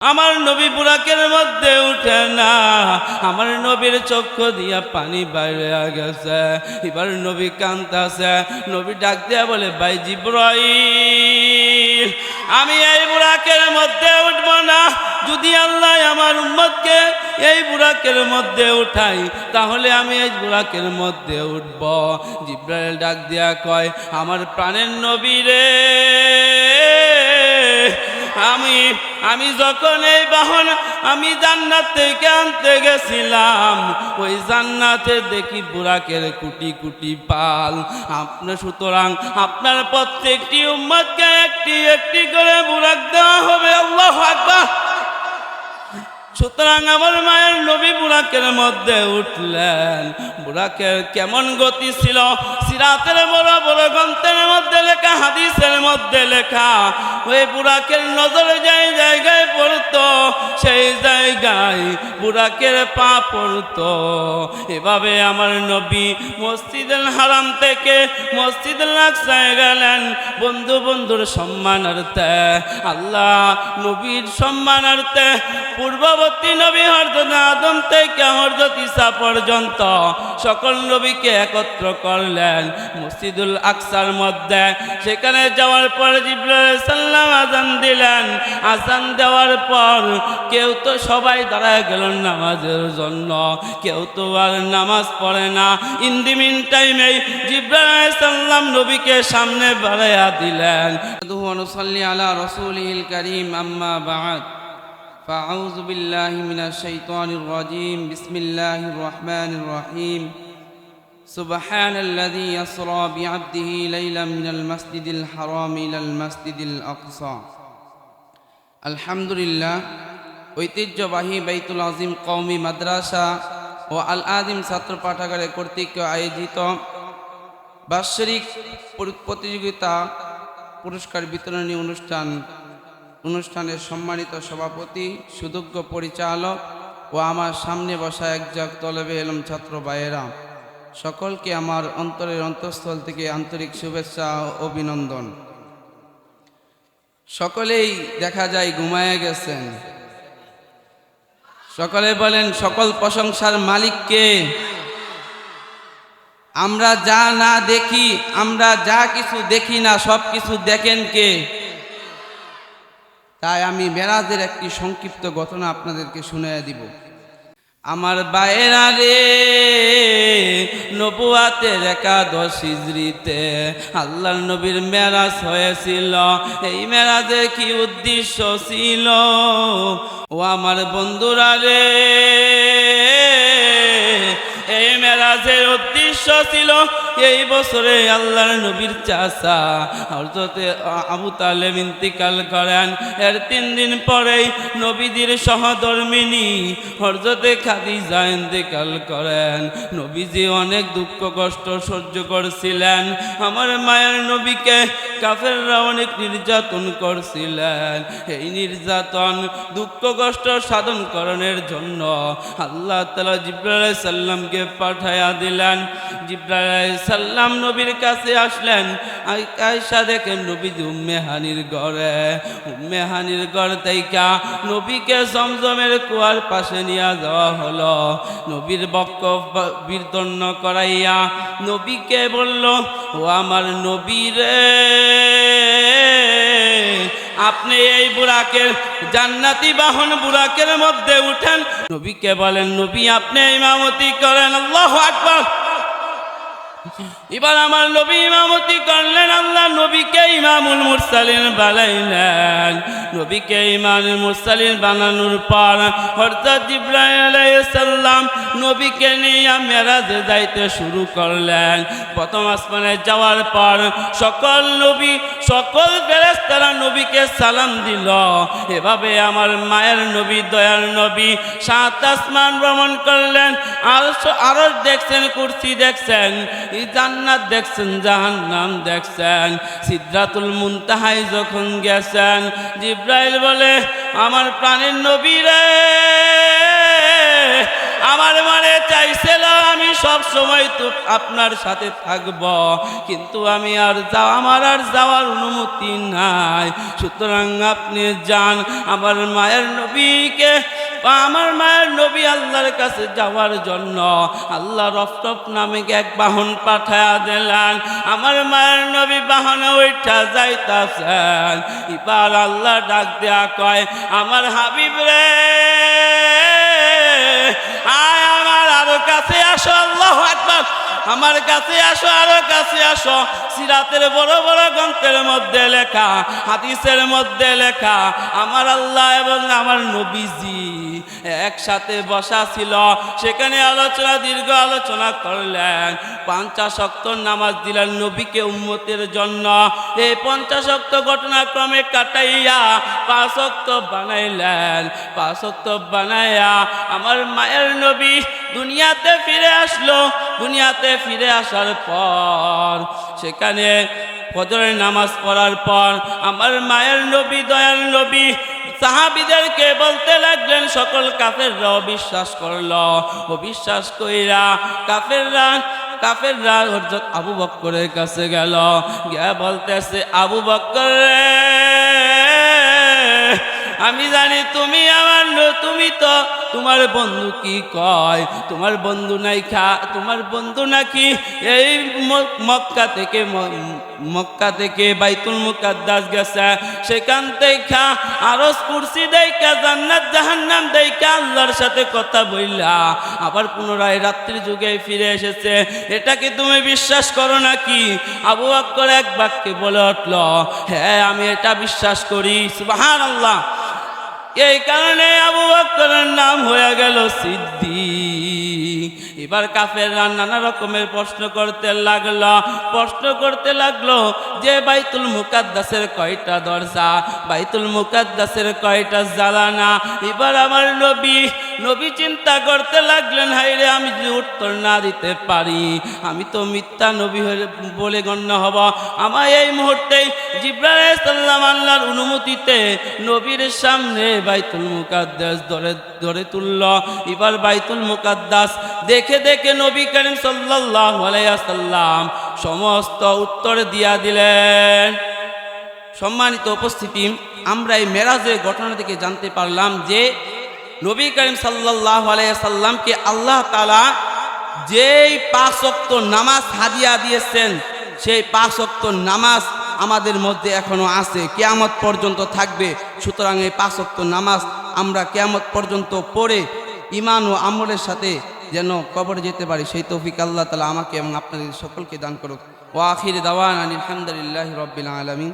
আমার নবী বুরাকের মধ্যে উঠে না। আমার নবীর চক্ষু দিয়া পানি বাইরে গেছে। এবার নবী কান্তাছে নবী ডাক দিয়া বলে, ভাই জিব্রাইল, আমি এই বুরাকের মধ্যে উঠব না। যদি আল্লাহ আমার উম্মতকে এই বুরাকের মধ্যে উঠাই, তাহলে আমি এই বুরাকের মধ্যে উঠব। জিব্রাইল ডাক দিয়া কয়, আমার প্রাণের নবী রে। আমি আমি যখন এই বাহন, আমি জান্নাত থেকে আনতে গেছিলাম, ওই জান্নাতে দেখি বুরাকের কুটি কুটি পাল। আপনার সুতরাং আপনার প্রত্যেকটি উম্মতকে একটি একটি করে বুরাক দেওয়া হবে, আল্লাহ আকবার। সুতরাং আমার মায়ের নবী বুড়াকের মধ্যে উঠলেন। বুড়াকের কেমন গতি ছিল? সিরাতের বড় বড় গ্রন্থের মধ্যে লেখা, হাদিসের মধ্যে লেখা। ওই বুড়াকের নজরে যাই জায়গায় পড়তো, সেই জায়গায় বুড়াকের পা পড়তো। এভাবে আমার নবী মসজিদুল হারাম থেকে মসজিদুল আকসায় গেলেন। বন্ধু বন্ধুর সম্মানার্থে, আল্লাহ নবীর সম্মানার্থে পূর্ববর্তী নবী হরদত আদম থেকে হরদত ঈসা পর্যন্ত সকল নবীকে একত্র করলেন মসজিদুল আকসার মধ্যে। সেখানে যাওয়ার পর জিব্রাইল সাল্লাম আজান দিলেন। আজান দেওয়ার পর কেউ তো সবাই দাঁড়ায় গেল নামাজের জন্য কেউ তো আর নামাজ পড়ে না ইন দি মিন টাইমে জিব্রাইল সাল্লাম নবীকে সামনে বাড়াইয়া দিলেন ونصلي على رسوله الكريم أما بعد فأعوذ بالله من الشيطان الرجيم بسم الله الرحمن الرحيم سبحان الذي يسرى بعبده ليلا من المسجد الحرام إلى المسجد الأقصى الحمد لله ঐতিহ্যবাহী বাইতুল আজিম কওমি মাদ্রাসা ও আল আদিম ছাত্র পাঠাগারে কর্তৃক আয়োজিত বাৎসরিক প্রতিযোগিতা পুরস্কার বিতরণী অনুষ্ঠান। অনুষ্ঠানের সম্মানিত সভাপতি সুযোগ্য পরিচালক ও আমার সামনে বসা একজাক তলবে এলম ছাত্র ভাইয়েরা, সকলকে আমার অন্তরের অন্তঃস্থল থেকে আন্তরিক শুভেচ্ছা ও অভিনন্দন। সকলেই দেখা যায় ঘুমায় গেছেন। সকলে বলেন, সকল প্রশংসার মালিককে আমরা যা না দেখি, আমরা যা কিছু দেখি না, সব কিছু দেখেন কে? তাই আমি মেরাজের একটি সংক্ষিপ্ত ঘটনা আপনাদেরকে শুনিয়ে দিব। আমার বায়েরা রে, নবুয়াতের একাদশ আল্লাহর নবীর মেরাজ হয়েছিল। এই মেরাজে কি উদ্দেশ্য ছিল? ও আমার বন্ধুরা রে এই মেরাজের উদ্দেশ্য ছিল এই বছরে আল্লাহর নবীর চাষা হরজতে আবু তালেব ইন্তিকাল করেন। এর তিন দিন পরেই নবীজির সহধর্মিনী হরজতে খাদিজা ইন্তিকাল করেন। নবীজি অনেক দুঃখ, কষ্ট সহ্য করছিলেন। আমার মায়ের নবীকে কাফেররা অনেক নির্যাতন করছিলেন। এই নির্যাতন, দুঃখ, কষ্ট সাধন করণের জন্য আল্লাহ তালা জিব্রাইল সাল্লামকে পাঠাইয়া দিলেন। জিব্রাইল সাল্লাম নবীর কাছে আসলেন। আয়সা দেখেন নবী উম্মে হানির ঘরে। উম্মে হানির ঘর থেকে নবীকে জমজমের কুয়ার পাশে নিয়ে যাওয়া হলো। নবীর বক্ষ বীরদন্য করাইয়া নবীকে বলল, ও আমার নবী রে, আপনি এই বুড়াকের জান্নাতি বাহন বুড়াকের মধ্যে উঠেন। নবীকে বলেন, নবী, আপনি ইমামতি করেন, আল্লাহ আকবার। এবার আমার নবী ইমামতি করলেন, আল্লাহ নবীকে ইমামুল মুরসালিন বানাইলেন। নবীকে ইমামুল মুরসালিন বানানোর পর হরজত ইব্রাহিম নবীকে নিয়ে মেরাজে যাইতে শুরু করলেন। প্রথম আসমানে যাওয়ার পর সকল নবী, সকল ফেরেশতারা নবীকে সালাম দিল। এভাবে আমার মায়ের নবী দয়াল নবী সাত আসমান ভ্রমণ করলেন। আর আরও দেখছেন, কুর্সি দেখছেন। এই জান্নাত দেখছেন, জাহান্নাম দেখছেন। সিদ্ধাতুল মুনতাহাই যখন গেছেন, জিব্রাইল বলে, আমার প্রাণের নবী রে, আমার মানে চাইছিল আমি সব সময় তো আপনার সাথে থাকব, কিন্তু আমি আর যা আমার আর যাওয়ার অনুমতি নাই। সুতরাং আপনি যান, আমার মায়ের নবীকে আমার মায়ের নবী আল্লাহর কাছে যাওয়ার জন্য আল্লাহ রফটপ নামে এক বাহন পাঠায়া দিলেন। আমার মায়ের নবী বাহনে ওইটা যাইতাছেন। এবার আল্লাহ ডাক দেয়া কয়, আমার হাবিব রে, আয় আমার আরও কাছে আসো, আল্লাহ একবার আমার কাছে আসো, আরও কাছে আসো। সিরাতের বড় বড় গ্রন্থের মধ্যে লেখা, হাদিসের মধ্যে লেখা, আমার আল্লাহ এবং আমার নবীজি একসাথে বসা ছিল। সেখানে আলোচনা, দীর্ঘ আলোচনা করলেন। পঞ্চাশক্ত নামাজ দিলেন নবীকে উম্মতের জন্য। এই পঞ্চাশক্ত ঘটনাক্রমে কাটাইয়া পাঁচক্ত বানাইলেন। পাঁচক্ত বানাইয়া আমার মায়ের নবী দুনিয়াতে ফিরে আসলো। দুনিয়াতে ফিরে আসার পর, সেখানে ফজরের নামাজ পড়ার পর আমার মায়ের নবী দয়াল নবী, সাহাবিদেরকে বলতে লাগলেন, সকল কাফেররা অবিশ্বাস করল। অবিশ্বাস কইরা কাফেররা কাফেররা হযরত আবু বক্করের কাছে গেল। গিয়া বলতেছে, আবু বক্কর আমি জানি তুমি আমার তুমি তো তোমার বন্ধু কি কয়? তোমার বন্ধু নাই খা, তোমার বন্ধু নাকি এই মক্কা থেকে মক্কা থেকে বাইতুল মুকাদ্দাস গেছে। সেখান থেকে আরস কুরসি দেখা জান্নাত, জাহান্নাম দেখা আল্লাহর সাথে কথা বইলা আবার পুনরায় রাত্রি যুগে ফিরে এসেছে। এটা কি তুমি বিশ্বাস করো নাকি? আবু বকর এক বাক্যে বলে উঠল হ্যাঁ আমি এটা বিশ্বাস করি। সুবহানাল্লাহ। এই কারণে আবু বক্তরের নাম হয়ে গেল সিদ্ধি এবার কাফেররা নানা রকমের প্রশ্ন করতে লাগল। প্রশ্ন করতে লাগল যে, বাইতুল মুকাদ্দাসের কয়টা দরজা? বাইতুল মুকাদ্দাসের কয়টা জ্বালানা এবার আমার নবী নবী চিন্তা করতে লাগলেন হাইরে আমি যদি উত্তর না দিতে পারি, আমি তো মিথ্যা নবী হয়ে বলে গণ্য হব। আমার এই মুহূর্তেই সাল্লাম আল্লাহর অনুমতিতে নবীর সামনে বাইতুল মুকাদ্দাস ধরে ধরে তুলল। এবার বাইতুল মুকাদ্দাস দেখে দেখে নবী করিম সাল্লাম সমস্ত উত্তর দিয়া দিলেন। সম্মানিত উপস্থিতি, আমরা এই মেরাজের ঘটনা থেকে জানতে পারলাম যে নবী করিম সাল্লাহ সাল্লামকে আল্লাহ তালা যেই পাঁচ নামাজ হাদিয়া দিয়েছেন, সেই পাঁচ নামাজ আমাদের মধ্যে এখনও আছে, কেয়ামত পর্যন্ত থাকবে। সুতরাং এই পাঁচ অক্ত নামাজ আমরা কেয়ামত পর্যন্ত পড়ে ইমান ও আমলের সাথে যেন কবর যেতে পারি, সেই তৌফিক আল্লাহ তালা আমাকে এবং আপনাদের সকলকে দান করুক। ও আখির দাওয়ান আলহামদুলিল্লাহ রবিল আলমিন।